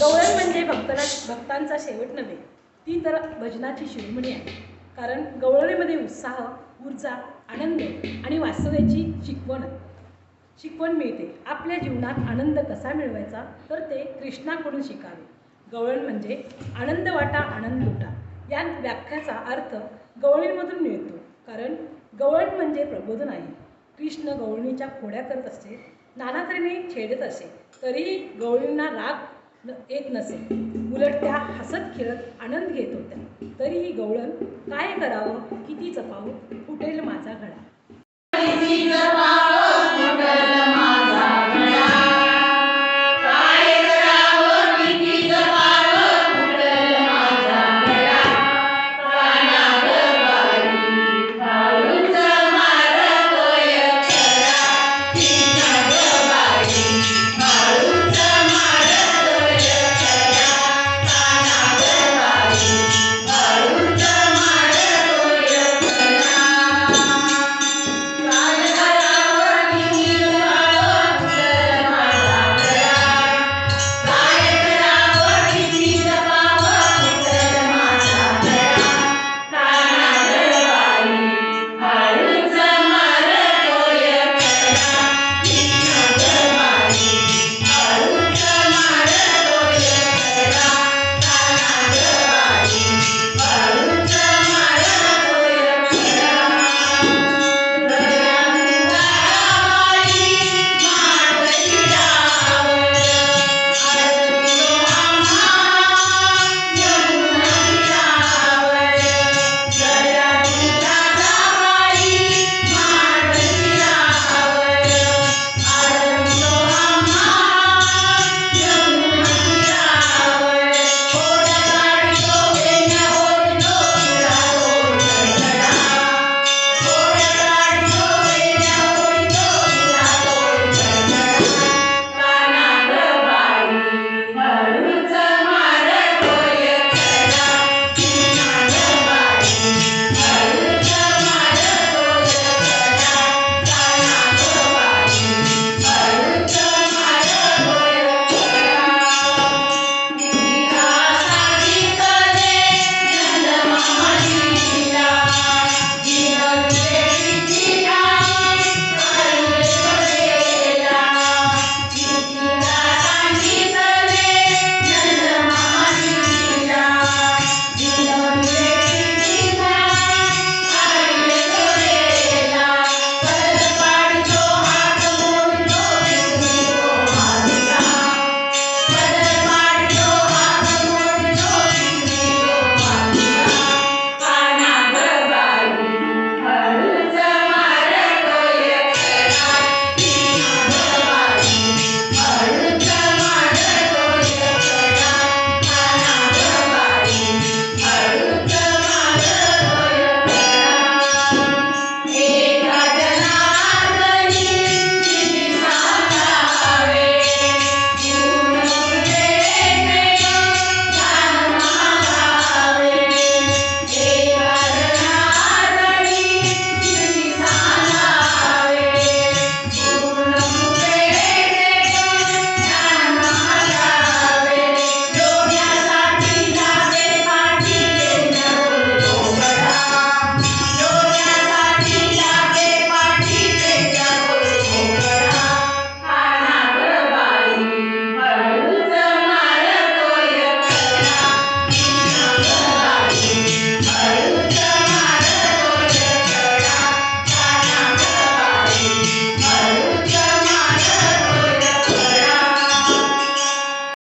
गवळण म्हणजे भक्ताला भक्तांचा शेवट नव्हे ती तर भजनाची शिरोमणी आहे. कारण गवळणीमध्ये उत्साह ऊर्जा आनंद आणि वास्तव्याची शिकवण शिकवण मिळते. आपल्या जीवनात आनंद कसा मिळवायचा तर ते कृष्णाकडून शिकावे. गवळण म्हणजे आनंद वाटा आनंद लुटा. या व्याख्याचा अर्थ गवळणीमधून मिळतो. कारण गवळण म्हणजे प्रबोधन आहे. कृष्ण गवळणीच्या खोड्या करत असते नाना तऱ्हेने छेडत असे. तरीही गवळणींना राग न- येत नसे उलट त्या हसत खेळत आनंद घेत होत्या. तरीही गवळण काय करावं किती जपावं फुटेल माझा घडा.